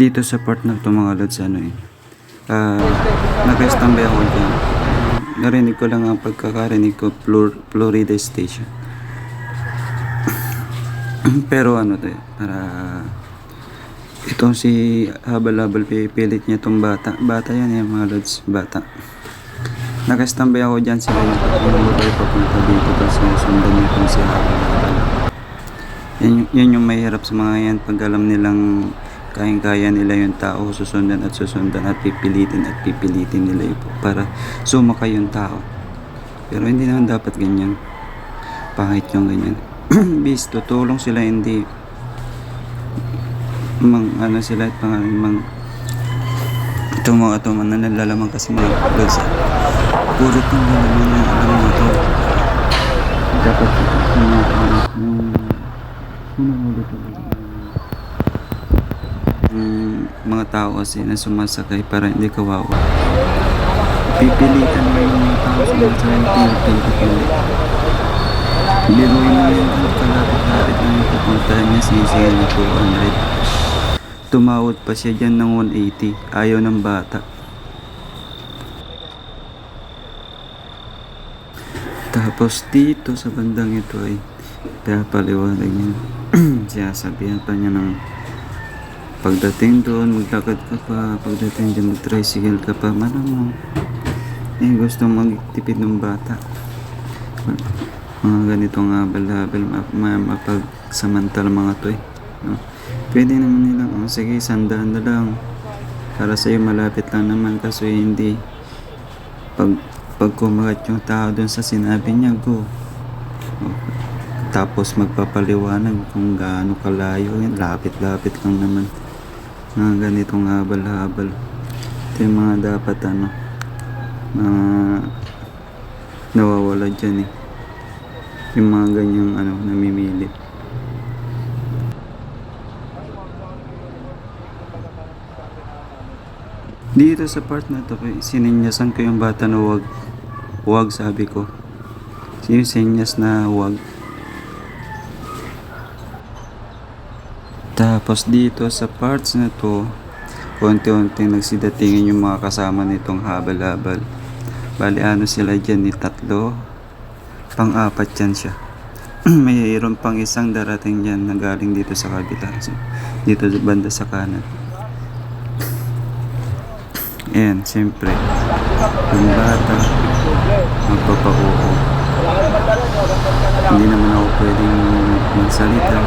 Dito sa part na ito mga lods, ano eh. Uh, Nag-estambay ako dyan. Narinig ko lang ang pagkakarinig ko, Flor Florida Station. Pero ano to eh, para... Itong si Habal-Habal, pipilit niya itong bata. Bata yan eh, mga lods, bata. Nakastambay ako dyan sila yung pagpapalubay papunta dito tapos sundan niya itong si Habal-Habal. Yan, yan yung mahirap sa mga yan pag alam nilang kayang-kaya nila yung tao, susundan at susundan at pipilitin at pipilitin nila yun para sumakay yung tao. Pero hindi naman dapat ganyan. Pangit yung ganyan. Bis, tutulong sila, hindi mang ano sila at mga mang ito mga ito mga nalalaman kasi mga girls puro kong nalaman na alam mo ito dapat yung mga ano yung ano mo dito yung mga tao kasi na sumasakay para hindi kawawa. Pipilitan mo yung mga tao sumasakay yung pinipilit biruin mo yung kalapit-lapit na yung pupuntahan niya. Sisiyan na 200 tumawad pa siya dyan ng 180 ayaw ng bata. Tapos dito sa bandang ito ay pinapaliwanag niya. Sinasabihan pa niya ng pagdating doon maglakad ka pa. Pagdating dyan mag-tricycle ka pa. Malamang eh gusto magtipid ng bata. Mga ganitong habal-habal ma- ma- mapagsamantala mga to eh no? pwede naman nilang oh, sige sandaan na lang. Para sa'yo malapit lang naman. Kaso hindi pag pag kumagat yung tao doon sa sinabi niya go. Oh, tapos magpapaliwanag kung gaano kalayo lapit-lapit lang naman mga ganitong habal-habal. Ito yung mga dapat ano mga nawawala dyan eh. Yung mga ganyang ano namimilit dito sa part na to sininyasan ko yung bata na wag wag sabi ko. Yung sinyas na wag tapos dito sa parts na to unti-unti nagsidatingin yung mga kasama nitong habal-habal bali ano sila dyan ni tatlo pang-apat yan siya mayroon pang isang darating dyan na galing dito sa kabila So, dito sa banda sa kanan Ayan, siyempre. Yung bata, magpapauo. Hindi naman ako pwedeng magsalita.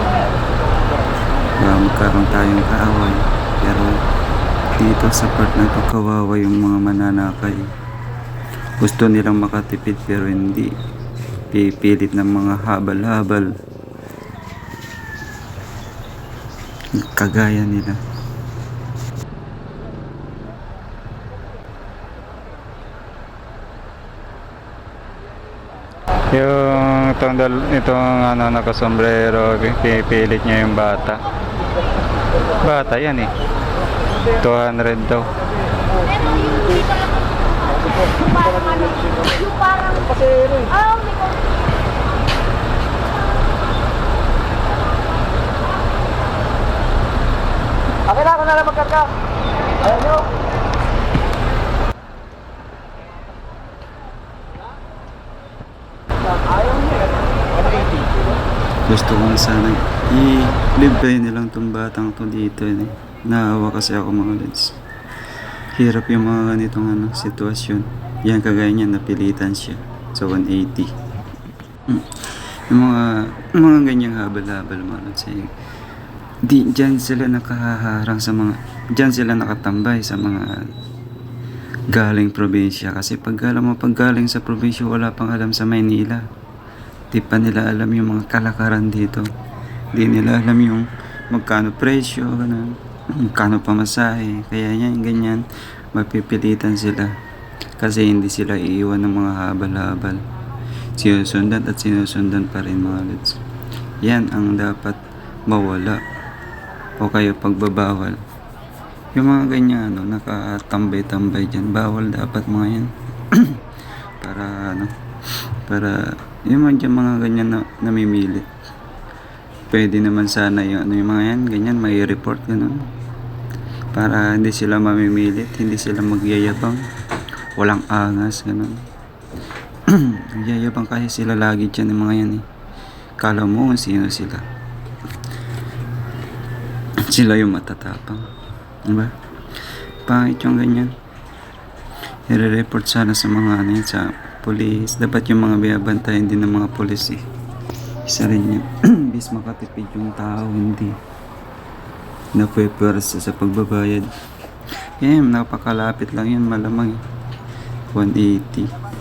Baka magkaroon tayong kaaway. Pero dito sa part na to, kawawa yung mga mananakay. Gusto nilang makatipid pero hindi. Pipilit ng mga habal-habal. Kagaya nila. Yung itong, itong ano, nakasombrero, pipilit niya yung bata. Bata yan eh. 200 daw. parang ano, yung parang, ah, may kon- Akin na ako na lang magkarga. Ayaw nyo. Ayaw nyo eh. 180. Gusto ko na sana i-libre nilang tong batang to dito. Eh. Naawa kasi ako mga lods. Hirap yung mga ganitong ano, sitwasyon. Yan kagaya niya, napilitan siya sa 180. Mm. Yung mga, mga ganyang habal-habal mga lods. Eh. Di, dyan sila nakaharang sa mga, dyan sila nakatambay sa mga galing probinsya. Kasi pag alam mo, pag galing sa probinsya, wala pang alam sa Maynila. Di pa nila alam yung mga kalakaran dito. Di nila alam yung magkano presyo, ganun. magkano pamasahe. Kaya yan, ganyan, mapipilitan sila. Kasi hindi sila iiwan ng mga habal-habal. Sinusundan at sinusundan pa rin mga lods. Yan ang dapat mawala. O kayo pagbabawal. Yung mga ganyan, ano, nakatambay-tambay dyan, bawal dapat mga yan. para, ano, para, yung mga, dyan, mga ganyan na namimilit. Pwede naman sana yung, ano, yung mga yan, ganyan, may report, ganun. Para hindi sila mamimilit, hindi sila magyayabang. Walang angas, ganun. Magyayabang kasi sila lagi dyan ng mga yan eh. Kala mo kung sino sila. sila yung matatapang. Diba? Pangit yung ganyan. I-report sana sa mga ano yun, sa police. Dapat yung mga binabantayan din ng mga police eh. Isa rin yun. Bis makatipid yung tao, hindi. Napwepersa sa pagbabayad. Kaya napakalapit lang yun, malamang eh. 180.